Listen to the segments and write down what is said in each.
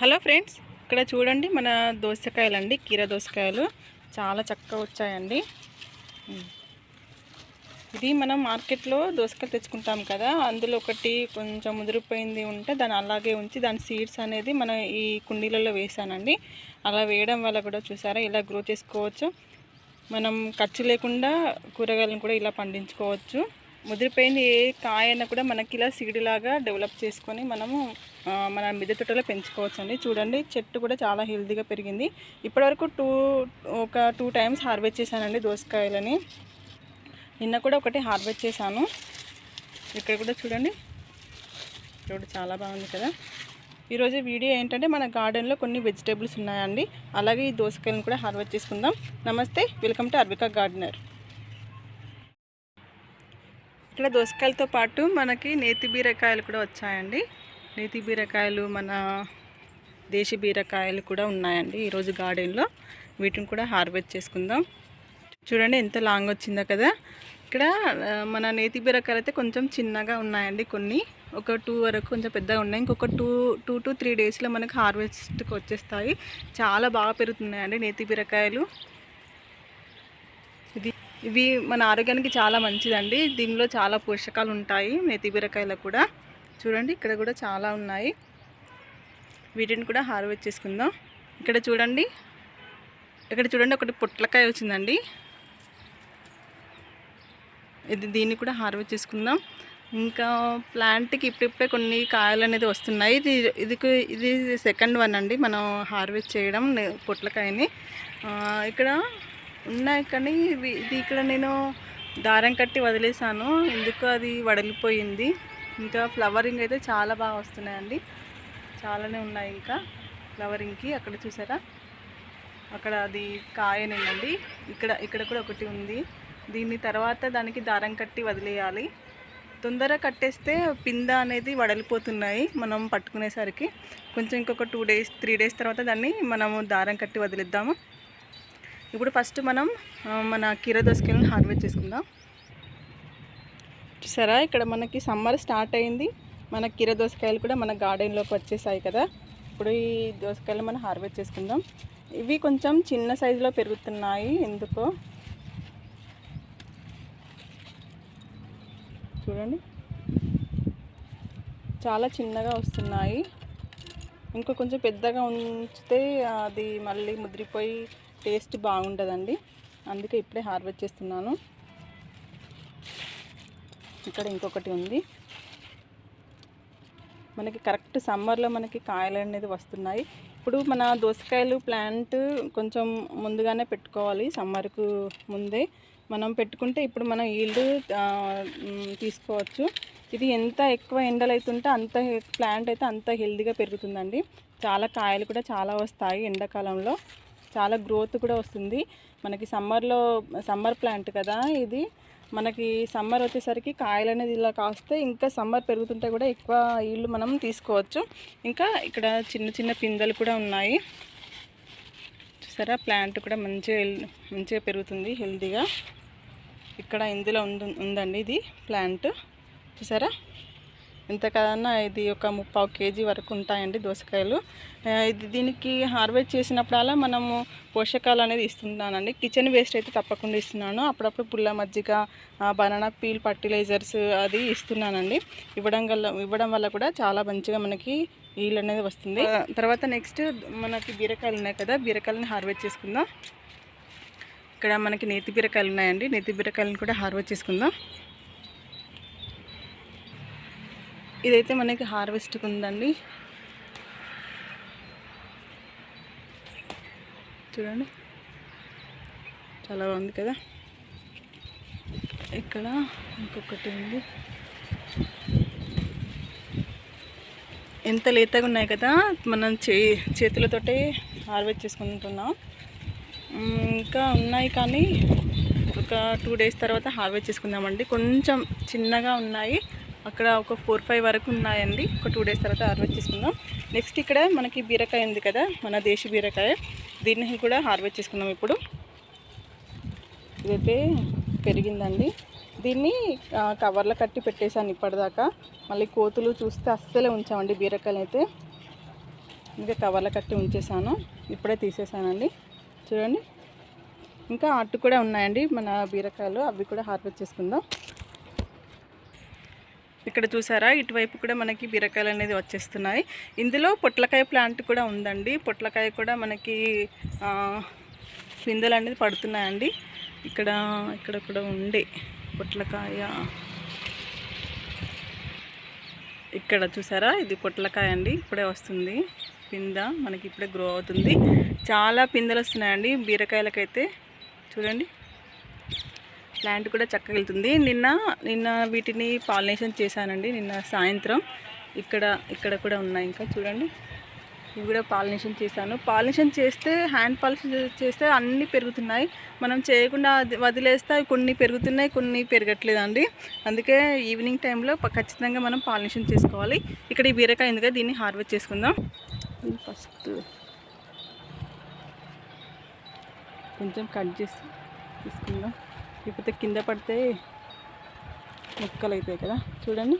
Hello friends ఇక్కడ చూడండి మన దోసకాయలు అండి కీర దోసకాయలు. చాలా చక్కగా వచ్చాయండి. ఇది మనం మార్కెట్లో దోసకాయలు తెచ్చుకుంటాం కదా అందులో ఒకటి కొంచెం ముదిరిపోయింది ఉంటే దాన్ని అలాగే ఉంచి దాని సీడ్స్ అనేది మన ఈ కుండీలలో వేసానండి. అలా వేయడం వల్ల కూడా చూసారా ఇలా గ్రో చేసుకోవచ్చు. మనం ఖర్చు లేకుండా కూరగాయలను కూడా ఇలా పండించుకోవచ్చు. ముదిరిపోయింది ఏ కాయ అయినా కూడా మనకి ఇలా సీడిలాగా డెవలప్ చేసుకొని మనము మన మిద్దె తోటలో పెంచుకోవచ్చు అండి చూడండి చెట్టు కూడా చాలా హెల్తీగా పెరిగింది. ఇప్పటివరకు టూ ఒక టూ టైమ్స్ హార్వెస్ట్ చేశానండి దోసకాయలని. నిన్న కూడా ఒకటి హార్వెస్ట్ చేశాను. ఇక్కడ కూడా చూడండి ఇక్కడ చాలా బాగుంది కదా. ఈరోజు వీడియో ఏంటంటే మన గార్డెన్లో కొన్ని వెజిటేబుల్స్ ఉన్నాయండి. అలాగే ఈ దోసకాయలను కూడా హార్వెస్ట్ చేసుకుందాం. నమస్తే వెల్కమ్ టు అర్వికా గార్డెనర్. ఇక్కడ దోసకాయలతో పాటు మనకి నేతి బీరకాయలు కూడా వచ్చాయండి. నేతి బీరకాయలు మన దేశీ బీరకాయలు కూడా ఉన్నాయండి ఈరోజు గార్డెన్లో. వీటిని కూడా హార్వెస్ట్ చేసుకుందాం. చూడండి ఎంత లాంగ్ వచ్చిందో కదా. ఇక్కడ మన నేతి బీరకాయలు అయితే కొంచెం చిన్నగా ఉన్నాయండి కొన్ని. ఒక టూ వరకు కొంచెం పెద్దగా ఉన్నాయి. ఇంకొక టూ టూ టు త్రీ డేస్లో మనకి హార్వెస్ట్కి వచ్చేస్తాయి. చాలా బాగా పెరుగుతున్నాయండి నేతి బీరకాయలు. ఇది ఇవి మన ఆరోగ్యానికి చాలా మంచిదండి. దీనిలో చాలా పోషకాలు ఉంటాయి. మెతి బీరకాయలో కూడా. చూడండి ఇక్కడ కూడా చాలా ఉన్నాయి. వీటిని కూడా హార్వెస్ట్ చేసుకుందాం. ఇక్కడ చూడండి. ఇక్కడ చూడండి ఒకటి పొట్లకాయ వచ్చిందండి. ఇది దీన్ని కూడా హార్వెస్ట్ చేసుకుందాం. ఇంకా ప్లాంట్కి ఇప్పుడిప్పుడే కొన్ని కాయలు అనేది వస్తున్నాయి. ఇది ఇది ఇది సెకండ్ వన్ అండి మనం హార్వెస్ట్ చేయడం పొట్లకాయని. ఇక్కడ ఉన్నాయి కానీ ఇవి ఇది ఇక్కడ నేను దారం కట్టి వదిలేసాను ఎందుకు అది వడలిపోయింది. ఇంకా ఫ్లవరింగ్ అయితే చాలా బాగా వస్తున్నాయండి. చాలానే ఉన్నాయి ఇంకా ఫ్లవరింగ్కి. అక్కడ చూసారా? అక్కడ అది కాయనేనండి ఇక్కడ ఇక్కడ కూడా ఒకటి ఉంది. దీన్ని తర్వాత దానికి దారం కట్టి వదిలేయాలి. తొందరగా కట్టేస్తే పింద అనేది వడలిపోతున్నాయి మనం పట్టుకునేసరికి. కొంచెం ఇంకొక టూ డేస్ త్రీ డేస్ తర్వాత దాన్ని మనము దారం కట్టి వదిలేద్దాము. ఇప్పుడు ఫస్ట్ మనం మన కీర దోసకాయలను హార్వెస్ట్ చేసుకుందాం. చూసారా? ఇక్కడ మనకి సమ్మర్ స్టార్ట్ అయింది. మన కీర దోసకాయలు కూడా మన గార్డెన్లోకి వచ్చేసాయి కదా. ఇప్పుడు ఈ దోసకాయలు మనం హార్వెస్ట్ చేసుకుందాం. ఇవి కొంచెం చిన్న సైజులో పెరుగుతున్నాయి. ఎందుకో? చూడండి. చాలా చిన్నగా వస్తున్నాయి. ఇంకా కొంచెం పెద్దగా ఉంచితే అది మళ్ళీ ముదిరిపోయి టేస్ట్ బాగుండదండి. అందుకే ఇప్పుడే హార్వెస్ట్ చేస్తున్నాను. ఇక్కడ ఇంకొకటి ఉంది. మనకి కరెక్ట్ సమ్మర్లో మనకి కాయలు అనేది వస్తున్నాయి. ఇప్పుడు మన దోసకాయలు ప్లాంట్ కొంచెం ముందుగానే పెట్టుకోవాలి. సమ్మర్కు ముందే మనం పెట్టుకుంటే ఇప్పుడు మనం ఈల్డ్ తీసుకోవచ్చు. ఇది ఎంత ఎక్కువ ఎండలు అవుతుంటే అంత ప్లాంట్ అయితే అంత హెల్దీగా పెరుగుతుందండి. చాలా కాయలు కూడా చాలా వస్తాయి ఎండాకాలంలో. చాలా గ్రోత్ కూడా వస్తుంది. మనకి సమ్మర్లో సమ్మర్ ప్లాంట్ కదా ఇది. మనకి సమ్మర్ వచ్చేసరికి కాయలు అనేది ఇలా కాస్తే ఇంకా సమ్మర్ పెరుగుతుంటే కూడా ఎక్కువ ఇల్లు మనం తీసుకోవచ్చు. ఇంకా ఇక్కడ చిన్న చిన్న పిందెలు కూడా ఉన్నాయి. చూసారా? ప్లాంట్ కూడా మంచిగా మంచిగా పెరుగుతుంది హెల్తీగా. ఇక్కడ ఇందులో ఉందండి ఇది ప్లాంట్. చూసారా? ఎంత కదన్నా ఇది ఒక ముప్పావు కేజీ వరకు ఉంటాయండి దోసకాయలు. ఇది దీనికి హార్వెస్ట్ చేసినప్పుడల్లా మనము పోషకాలు అనేది ఇస్తున్నానండి. కిచెన్ వేస్ట్ అయితే తప్పకుండా ఇస్తున్నాను. అప్పుడప్పుడు పుల్ల మజ్జిగ బనానా పీల్ ఫర్టిలైజర్స్ అది ఇస్తున్నానండి. ఇవ్వడం వల్ల ఇవ్వడం వల్ల కూడా చాలా మంచిగా మనకి ఈల్ అనేది వస్తుంది. తర్వాత నెక్స్ట్ మనకి బీరకాయలు ఉన్నాయి కదా బీరకాయలని హార్వెస్ట్ చేసుకుందాం. ఇక్కడ మనకి నేతి బీరకాయలు ఉన్నాయండి. నేతి బీరకాయలను కూడా హార్వెస్ట్ చేసుకుందాం. ఇదైతే మనకి హార్వెస్ట్కి ఉందండి చూడండి. చాలా బాగుంది కదా. ఇక్కడ ఇంకొకటి ఉంది. ఎంత లేతగా ఉన్నాయి కదా మనం చే చేతులతోటే హార్వెస్ట్ చేసుకుంటున్నాం. ఇంకా ఉన్నాయి కానీ ఒక టూ డేస్ తర్వాత హార్వెస్ట్ చేసుకుందామండి. కొంచెం చిన్నగా ఉన్నాయి. అక్కడ ఒక ఫోర్ ఫైవ్ వరకు ఉన్నాయండి. ఒక టూ డేస్ తర్వాత హార్వెస్ట్ చేసుకుందాం. నెక్స్ట్ ఇక్కడ మనకి బీరకాయ ఉంది కదా మన దేశీ బీరకాయ. దీన్ని కూడా హార్వెస్ట్ చేసుకుందాం ఇప్పుడు. ఇదైతే పెరిగిందండి. దీన్ని కవర్లు కవర్లో కట్టి పెట్టేశాను ఇప్పటిదాకా. మళ్ళీ కోతులు చూస్తే అస్సలే ఉంచామండి బీరకాయలు అయితే. ఇంకా కవర్లో కట్టి ఉంచేసాను ఇప్పుడే తీసేసానండి చూడండి. ఇంకా అట్టు కూడా ఉన్నాయండి మన బీరకాయలు. అవి కూడా హార్వెస్ట్ చేసుకుందాం. ఇక్కడ చూసారా? ఇటువైపు కూడా మనకి బీరకాయలు అనేది వచ్చేస్తున్నాయి. ఇందులో పొట్లకాయ ప్లాంట్ కూడా ఉందండి. పొట్లకాయ కూడా మనకి పిందెలు అనేది పడుతున్నాయండి. ఇక్కడ ఇక్కడ కూడా ఉండే పొట్లకాయ. ఇక్కడ చూసారా? ఇది పొట్లకాయ అండి. ఇప్పుడే వస్తుంది. పింద మనకి ఇప్పుడే గ్రో అవుతుంది. చాలా పిందెలు వస్తున్నాయండి బీరకాయలకైతే. చూడండి. ప్లాంట్ కూడా చక్కగా వెళ్తుంది నిన్న నిన్న వీటిని పాలినేషన్ చేశానండి. నిన్న సాయంత్రం ఇక్కడ ఇక్కడ కూడా ఉన్నాయి ఇంకా. చూడండి. ఇవి కూడా పాలినేషన్ చేశాను. పాలినేషన్ చేస్తే హ్యాండ్ పాలినేషన్ చేస్తే అన్నీ పెరుగుతున్నాయి. మనం చేయకుండా అది వదిలేస్తే కొన్ని పెరుగుతున్నాయి కొన్ని పెరగట్లేదండి. అందుకే ఈవినింగ్ టైంలో ఖచ్చితంగా మనం పాలినేషన్ చేసుకోవాలి. ఇక్కడ ఈ బీరకాయ ఉంది కదా దీన్ని హార్వెస్ట్ చేసుకుందాం. ఫస్ట్ కొంచెం కట్ చేసి తీసుకుందాం. లేకపోతే కింద పడితే ముక్కలు అవుతాయి కదా. చూడండి.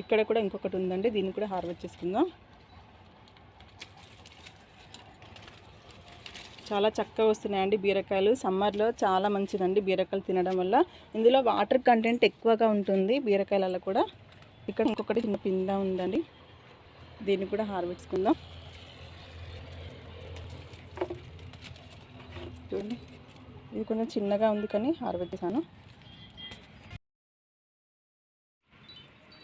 ఇక్కడ కూడా ఇంకొకటి ఉందండి. దీన్ని కూడా హార్వెస్ట్ చేసుకుందాం. చాలా చక్కగా వస్తున్నాయండి బీరకాయలు. సమ్మర్లో చాలా మంచిదండి బీరకాయలు తినడం వల్ల. ఇందులో వాటర్ కంటెంట్ ఎక్కువగా ఉంటుంది బీరకాయలలో కూడా. ఇక్కడ ఇంకొకటి చిన్న పింద ఉందండి. దీన్ని కూడా హార్వెస్ట్ చేసుకుందాం. చూడండి. ఇది కొంచెం చిన్నగా ఉంది కానీ ఆరబెట్టేసాను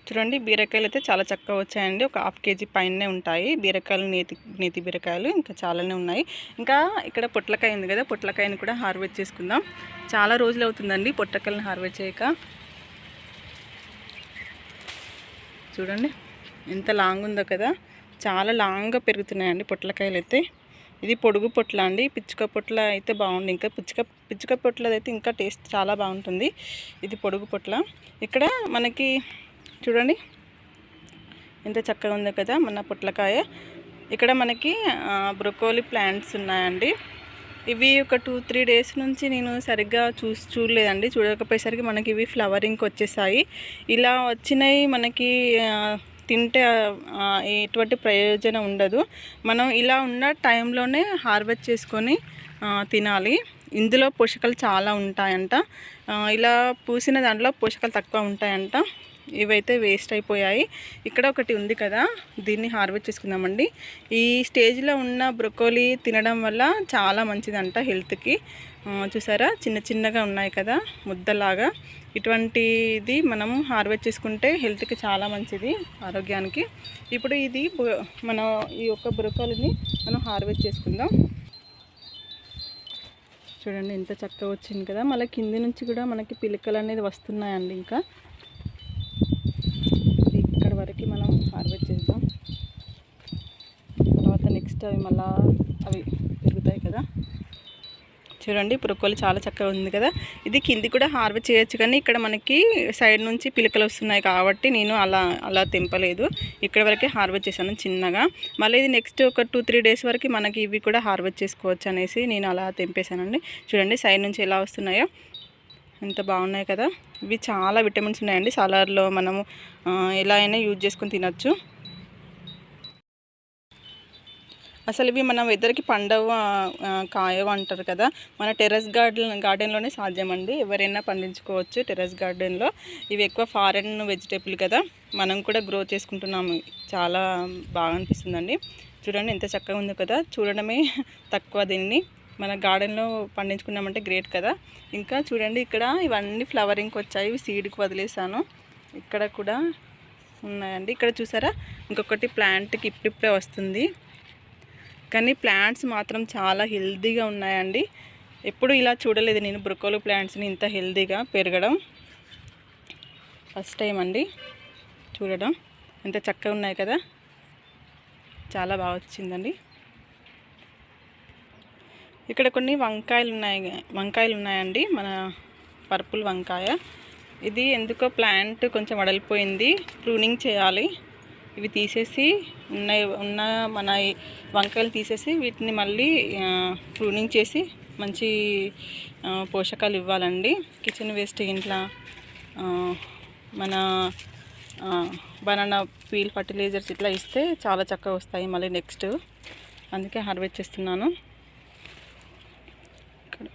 చూడండి బీరకాయలు అయితే చాలా చక్కగా వచ్చాయండి. ఒక హాఫ్ కేజీ పైనే ఉంటాయి. బీరకాయలు నేతి నేతి బీరకాయలు ఇంకా చాలానే ఉన్నాయి. ఇంకా ఇక్కడ పొట్లకాయ ఉంది కదా పొట్లకాయని కూడా హార్వెస్ట్ చేసుకుందాం. చాలా రోజులు అవుతుందండి పొట్లకాయలను హార్వెస్ట్ చేయక. చూడండి ఎంత లాంగ్ ఉందో కదా. చాలా లాంగ్గా పెరుగుతున్నాయండి పొట్లకాయలు అయితే ఇది పొడుగు పొట్ల అండి. పిచ్చుక పొట్ల అయితే బాగుంది. ఇంకా పిచ్చుక పిచ్చుక పొట్లది అయితే ఇంకా టేస్ట్ చాలా బాగుంటుంది. ఇది పొడుగు పొట్ల. ఇక్కడ మనకి చూడండి. ఎంత చక్కగా ఉందో కదా మన పొట్లకాయ. ఇక్కడ మనకి బ్రొకోలి ప్లాంట్స్ ఉన్నాయండి. ఇవి ఒక టూ త్రీ డేస్ నుంచి నేను సరిగ్గా చూసి చూడలేదండి. చూడకపోయేసరికి మనకి ఇవి ఫ్లవరింగ్కి వచ్చేసాయి. ఇలా వచ్చినాయి మనకి తింటే ఎటువంటి ప్రయోజనం ఉండదు. మనం ఇలా ఉన్న టైంలోనే హార్వెస్ట్ చేసుకొని తినాలి. ఇందులో పోషకాలు చాలా ఉంటాయంట. ఇలా పూసిన దాంట్లో పోషకాలు తక్కువ ఉంటాయంట. ఇవైతే వేస్ట్ అయిపోయాయి. ఇక్కడ ఒకటి ఉంది కదా దీన్ని హార్వెస్ట్ చేసుకుందామండి. ఈ స్టేజ్లో ఉన్న బ్రొకోలీ తినడం వల్ల చాలా మంచిదంట హెల్త్కి. చూసారా? చిన్న చిన్నగా ఉన్నాయి కదా ముద్దలాగా. ఇటువంటిది మనం హార్వెస్ట్ చేసుకుంటే హెల్త్కి చాలా మంచిది ఆరోగ్యానికి. ఇప్పుడు ఇది బు- మన ఈ యొక్క బ్రొకోలీని మనం హార్వెస్ట్ చేసుకుందాం. చూడండి ఎంత చక్కగా వచ్చింది కదా. మళ్ళీ కింది నుంచి కూడా మనకి పిలకలు అనేది వస్తున్నాయండి ఇంకా. ఇక్కడ వరకు మనం హార్వెస్ట్ చేద్దాం. తర్వాత నెక్స్ట్ అవి మళ్ళీ అవి పెరుగుతాయి కదా. చూడండి బ్రొకోలి చాలా చక్కగా ఉంది కదా. ఇది కింది కూడా హార్వెస్ట్ చేయొచ్చు కానీ ఇక్కడ మనకి సైడ్ నుంచి పిలకలు వస్తున్నాయి కాబట్టి నేను అలా అలా తెంపలేదు. ఇక్కడ వరకే హార్వెస్ట్ చేశాను చిన్నగా. మళ్ళీ ఇది నెక్స్ట్ ఒక టూ త్రీ డేస్ వరకు మనకి ఇవి కూడా హార్వెస్ట్ చేసుకోవచ్చు అనేసి నేను అలా తెంపేశానండి. చూడండి సైడ్ నుంచి ఎలా వస్తున్నాయో. ఎంత బాగున్నాయి కదా. ఇవి చాలా విటమిన్స్ ఉన్నాయండి. సలార్లో మనము ఎలా అయినా యూజ్ చేసుకొని తినచ్చు. అసలు ఇవి మన వెదర్కి పండవ కాయవ అంటారు కదా. మన టెర్రస్ గార్డెన్ గార్డెన్లోనే సాధ్యమండి. ఎవరైనా పండించుకోవచ్చు టెర్రస్ గార్డెన్లో. ఇవి ఎక్కువ ఫారెన్ వెజిటేబుల్ కదా. మనం కూడా గ్రో చేసుకుంటున్నాము. చాలా బాగా అనిపిస్తుందండి. చూడండి ఎంత చక్కగా ఉందో కదా. చూడడమే తక్కువ దీన్ని. మన గార్డెన్లో పండించుకున్నామంటే గ్రేట్ కదా. ఇంకా చూడండి ఇక్కడ ఇవన్నీ ఫ్లవరింగ్కి వచ్చాయి. ఇవి సీడ్కి వదిలేసాను. ఇక్కడ కూడా ఉన్నాయండి. ఇక్కడ చూసారా? ఇంకొకటి ప్లాంట్కి ఇప్పుడిప్పుడే వస్తుంది. కానీ ప్లాంట్స్ మాత్రం చాలా హెల్తీగా ఉన్నాయండి. ఎప్పుడు ఇలా చూడలేదు నేను బ్రొకోలు ప్లాంట్స్ని ఇంత హెల్తీగా పెరగడం. ఫస్ట్ టైం అండి చూడడం. ఎంత చక్కగా ఉన్నాయి కదా. చాలా బాగా వచ్చిందండి. ఇక్కడ కొన్ని వంకాయలు ఉన్నాయి. వంకాయలు ఉన్నాయండి. మన పర్పుల్ వంకాయ. ఇది ఎందుకో ప్లాంట్ కొంచెం వడలిపోయింది. ప్రూనింగ్ చేయాలి. ఇవి తీసేసి ఉన్న ఉన్న మన వంకాయలు తీసేసి వీటిని మళ్ళీ ప్రూనింగ్ చేసి మంచి పోషకాలు ఇవ్వాలండి. కిచెన్ వేస్ట్ ఇంట్లో మన బనానా పీల్ ఫర్టిలైజర్స్ ఇట్లా ఇస్తే చాలా చక్కగా వస్తాయి మళ్ళీ నెక్స్ట్. అందుకే హార్వెస్ట్ చేస్తున్నాను. ఇక్కడ.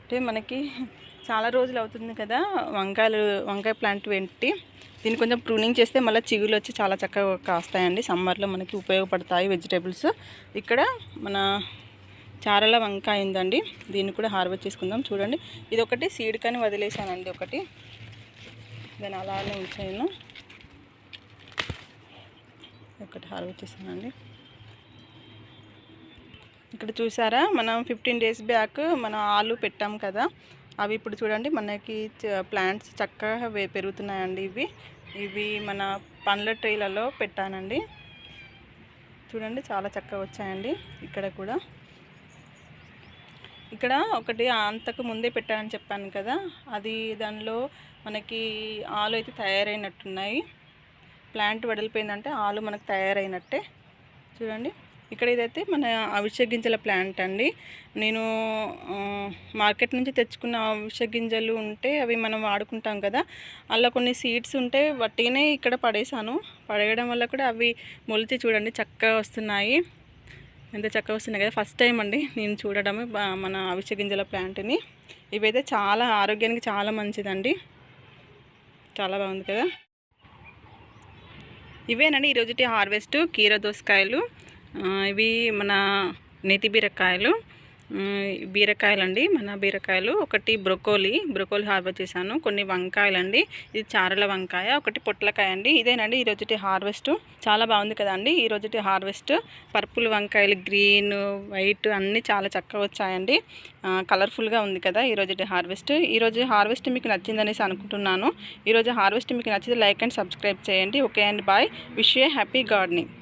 అంటే మనకి చాలా రోజులు అవుతుంది కదా వంకాయలు వంకాయ ప్లాంట్ పెట్టి దీన్ని కొంచెం ప్రూనింగ్ చేస్తే మళ్ళీ చిగులు వచ్చి చాలా చక్కగా కాస్తాయండి. సమ్మర్లో మనకి ఉపయోగపడతాయి వెజిటేబుల్స్. ఇక్కడ మన చారల వంకాయ ఉందండి. దీన్ని కూడా హార్వెస్ట్ చేసుకుందాం. చూడండి. ఇది ఒకటి సీడ్ కానీ వదిలేసానండి ఒకటి. దాన్ని అలానే ఉంచాను. ఒకటి హార్వెస్ట్ చేశానండి. ఇక్కడ చూసారా? మనం ఫిఫ్టీన్ డేస్ బ్యాక్ మనం ఆలు పెట్టాం కదా. అవి ఇప్పుడు చూడండి మనకి ప్లాంట్స్ చక్కగా పెరుగుతున్నాయండి ఇవి. ఇవి మన పండ్ల ట్రీలలో పెట్టానండి. చూడండి చాలా చక్కగా వచ్చాయండి ఇక్కడ కూడా. ఇక్కడ ఒకటి అంతకు ముందే పెట్టానని చెప్పాను కదా అది దానిలో మనకి ఆలు అయితే తయారైనట్టున్నాయి. ప్లాంట్ వెడలిపోయిందంటే ఆలు మనకు తయారైనట్టే. చూడండి. ఇక్కడ ఇదైతే మన అవిసె గింజల ప్లాంట్ అండి. నేను మార్కెట్ నుంచి తెచ్చుకున్న అవిసె గింజలు ఉంటే అవి మనం వాడుకుంటాం కదా. అలా కొన్ని సీడ్స్ ఉంటే వట్టిగానే ఇక్కడ పడేసాను. పడేయడం వల్ల కూడా అవి మొలిచి చూడండి చక్కగా వస్తున్నాయి. ఎంత చక్కగా వస్తున్నాయి కదా. ఫస్ట్ టైం అండి నేను చూడడం మన అవిసె గింజల ప్లాంట్ని. ఇవైతే చాలా ఆరోగ్యానికి చాలా మంచిదండి. చాలా బాగుంది కదా. ఇవేనండి ఈరోజుటి హార్వెస్ట్ కీర దోసకాయలు. ఇవి మన నేతి బీరకాయలు. బీరకాయలండి మన బీరకాయలు. ఒకటి బ్రొకోలీ బ్రొకోలీ హార్వెస్ట్ చేశాను. కొన్ని వంకాయలండి ఇది చారల వంకాయ ఒకటి పొట్లకాయ అండి ఇదేనండి ఈరోజుటి హార్వెస్ట్. చాలా బాగుంది కదండి ఈరోజుటి హార్వెస్ట్. పర్పుల్ వంకాయలు గ్రీన్ వైట్ అన్నీ చాలా చక్కగా వచ్చాయండి. కలర్ఫుల్గా ఉంది కదా ఈరోజుటి హార్వెస్ట్. ఈరోజు హార్వెస్ట్ మీకు నచ్చిందనేసి అనుకుంటున్నాను. ఈరోజు హార్వెస్ట్ మీకు నచ్చితే లైక్ అండ్ సబ్స్క్రైబ్ చేయండి. Okay and bye. Wish a happy gardening.